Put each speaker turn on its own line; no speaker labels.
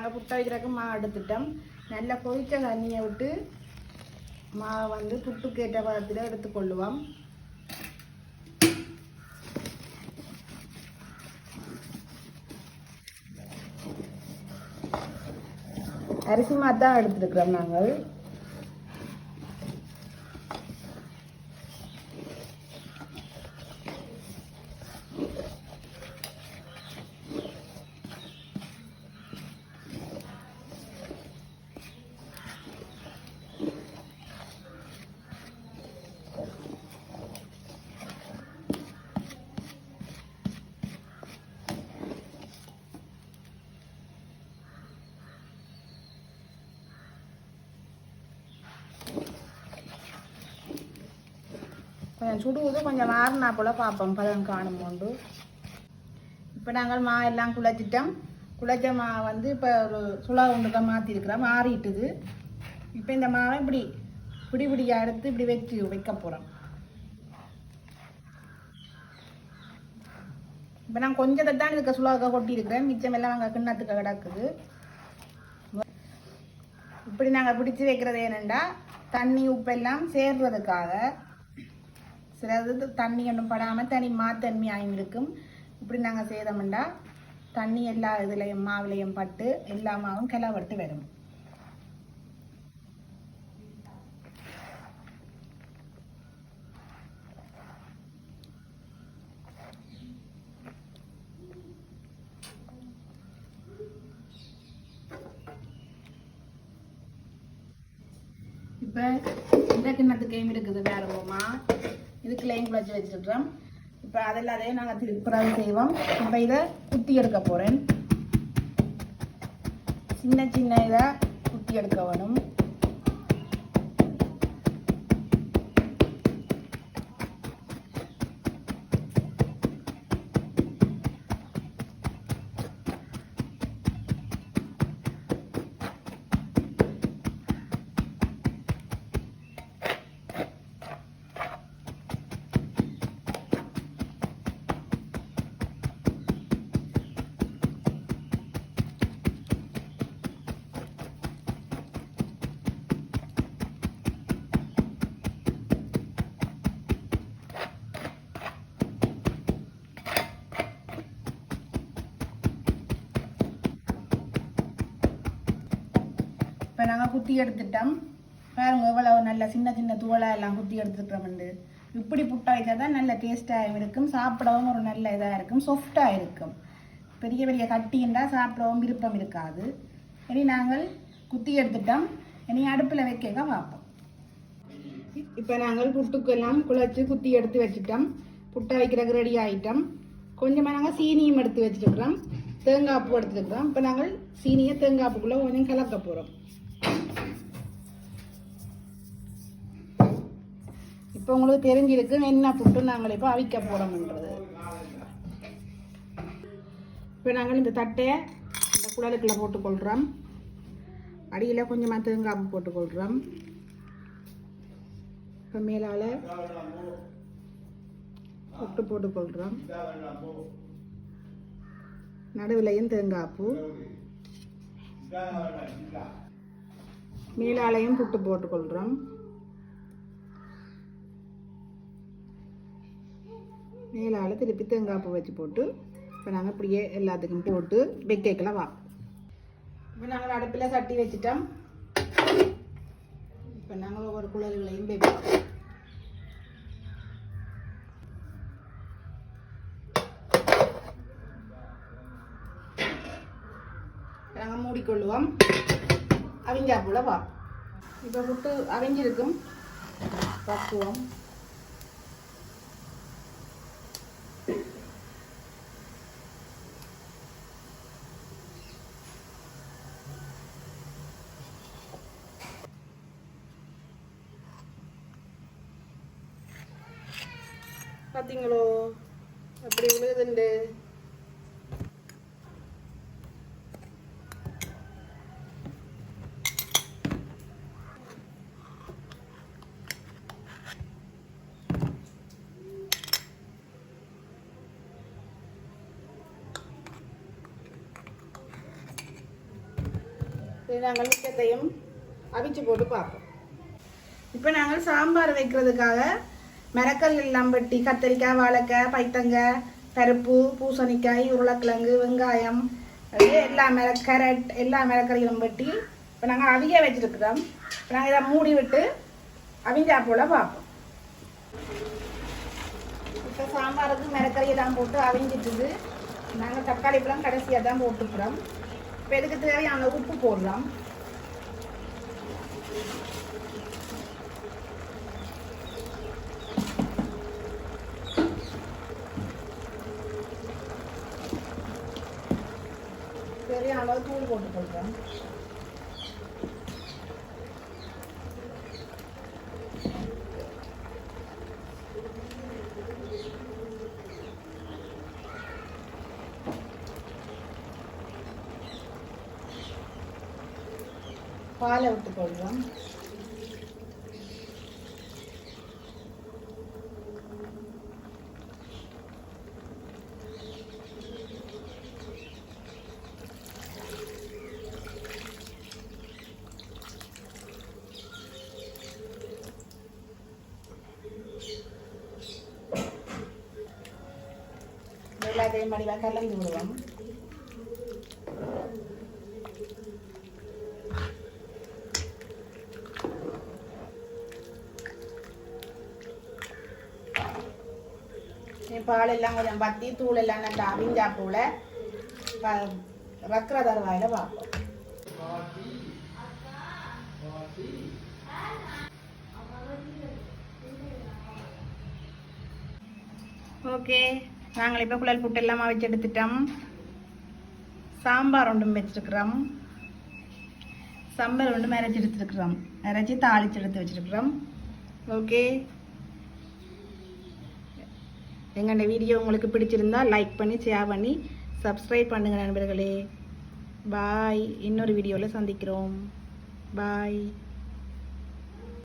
நாங்கள் புட்டை வைக்கிறக்கு மாவு எடுத்துட்டோம். நல்லா கொதித்த தண்ணியை விட்டு மாவை வந்து புட்டுக்கேற்ற பதத்தில் எடுத்துக்கொள்ளுவோம் அரிசி மாவு தான் எடுத்துருக்குறோம் நாங்கள். கொஞ்சம் சுடுவது கொஞ்சம் மாறினா போல் பார்ப்போம். பதம் காணும் கொண்டு இப்போ நாங்கள் மா எல்லாம் குழச்சிட்டோம். குழச்ச மா வந்து இப்போ ஒரு சுழா உண்டுக்க மாற்றிருக்கிறோம் மாறிட்டுது. இப்போ இந்த மாவை இப்படி பிடி பிடியாக எடுத்து இப்படி வச்சு வைக்க போகிறோம் இப்போ நான் கொஞ்சத்தை தான் இதுக்கு சுழாக்க கொட்டியிருக்கிறேன். மிச்சம் எல்லாம் அங்கே கிண்ணத்துக்கு கிடக்குது. இப்படி நாங்கள் பிடிச்சி வைக்கிறது என்னெண்டா? தண்ணி உப்பெல்லாம் சேர்றதுக்காக சிலது தண்ணி ஒன்றும் படாமல் தனி மாத்தன்மை ஆகியிருக்கும் இப்படி நாங்கள் செய்தோம்னா தண்ணி எல்லா இதுலேயும் மாவுலையும் பட்டு எல்லா மாவும் கிளவட்டு வரும் இப்போ இந்த கிண்ணத்துக்கு இருக்குது வேறு போமா லைன் குழச்சி வச்சுருக்கிறோம் இப்போ அதெல்லாதையும் நாங்கள் திருப்புறாது செய்வோம். இப்போ இதை குத்தி எடுக்க போகிறேன் சின்ன சின்ன இதை குத்தி எடுக்க வேணும். இப்போ நாங்கள் குத்தி எடுத்துட்டோம். பாருங்க எவ்வளவு நல்ல சின்ன சின்ன தூளாக எல்லாம் குத்தி எடுத்துக்கிறோம்ண்டு இப்படி புட்டா வைச்சா தான் நல்ல டேஸ்ட்டாகவும் இருக்கும். சாப்பிடவும் ஒரு நல்ல இதாக இருக்கும். சாஃப்டாக இருக்கும். பெரிய பெரிய கட்டின்றா சாப்பிடவும் விருப்பம் இருக்காது. இனி நாங்கள் குத்தி எடுத்துட்டோம். இனி அடுப்பில் வைக்க பார்ப்போம். இப்போ நாங்கள் புட்டுக்கெல்லாம் குழச்சி குத்தி எடுத்து வச்சுட்டோம். புட்டை வைக்கிறதுக்கு ரெடி ஆகிட்டோம் கொஞ்சமாக நாங்கள் சீனியும் எடுத்து வச்சுருக்கிறோம். தேங்காய் பூ எடுத்துருக்கிறோம். இப்போ நாங்கள் சீனியை தேங்காய் பூக்குள்ளே கொஞ்சம் கலக்க போகிறோம் இப்போ உங்களுக்கு தெரிஞ்சிருக்கு என்ன புட்டு நாங்கள் இப்போ அவிக்க போகிறோம்ன்றது இப்போ நாங்கள் இந்த தட்டையை இந்த குழலுக்குள்ளே போட்டுக்கொள்கிறோம் அடியில் கொஞ்சமாக தேங்காய் போட்டுக்கொள்கிறோம் இப்போ மேலால் புட்டு போட்டுக்கொள்கிறோம் நடுவிலையும் தேங்காய் பூ மேலாலையும் புட்டு போட்டுக்கொள்கிறோம் மேலால் திருப்பி தேங்காய் பூ வச்சு போட்டு இப்போ நாங்கள் இப்படியே எல்லாத்துக்கும் போட்டு வைக்கலாம் வா. இப்போ நாங்கள் அடுப்பில் சட்டி வச்சிட்டோம். இப்போ நாங்கள் ஒவ்வொரு குழல்களையும் வைப்போம். நாங்கள் மூடிக்கொள்ளுவோம். அவிஞ்சா போல வா. இப்போ புட்டு அவிஞ்சிருக்கும். பக்குவம் பார்த்தீங்களோ அப்படி விழுதுண்டு. நாங்கள் மிச்சத்தையும் அவிச்சு போட்டு பார்ப்போம். இப்போ நாங்கள் சாம்பார் வைக்கிறதுக்காக மிரக்கல் இல்லாம்பட்டி கத்திரிக்காய் வாழைக்காய் பைத்தங்காய் பருப்பு பூசணிக்காய் உருளைக்கிழங்கு வெங்காயம் எல்லா மிள கேரட் எல்லா மிளகரையும் வெட்டி இப்போ நாங்கள் அவிய வச்சிருக்கிறோம். இப்போ நாங்கள் இதை மூடி விட்டு அவிஞ்சா போல பார்ப்போம். இப்போ சாம்பாருக்கு மிளகரையெல்லாம் போட்டு அவிஞ்சிட்டுது. நாங்கள் தக்காளி பழம் கடைசியாக தான் போட்டுக்கிறோம். இப்போ இதுக்கு தேவையான உப்பு போடுறோம் தேவையான அளவு தூள் போட்டு கொடுக்குறேன் பாலை விட்டு கொள்கிறோம் எல்லாத்தையும் மடிவாக கலந்து விடுவோம் பாலெல்லாம் கொஞ்சம் பத்தி தூள் எல்லாம் நல்லா அவிஞ்சா போல ரக்கிற தருவாயில பார்ப்போம். ஓகே நாங்கள் இப்போ குழல் புட்டு எல்லாம் அவிச்சு எடுத்துட்டோம். சாம்பார் ஒன்றும் வச்சுருக்குறோம். சம்பல் ஒன்றும் அரைச்சி எடுத்துருக்குறோம். அரைச்சி தாளிச்சு எடுத்து வச்சுருக்குறோம். ஓகே. எங்களோட வீடியோ உங்களுக்கு பிடிச்சிருந்தா லைக் பண்ணி ஷேர் பண்ணி சப்ஸ்கிரைப் பண்ணுங்கள் நண்பர்களே. பாய் இன்னொரு வீடியோவில் சந்திக்கிறோம். பாய்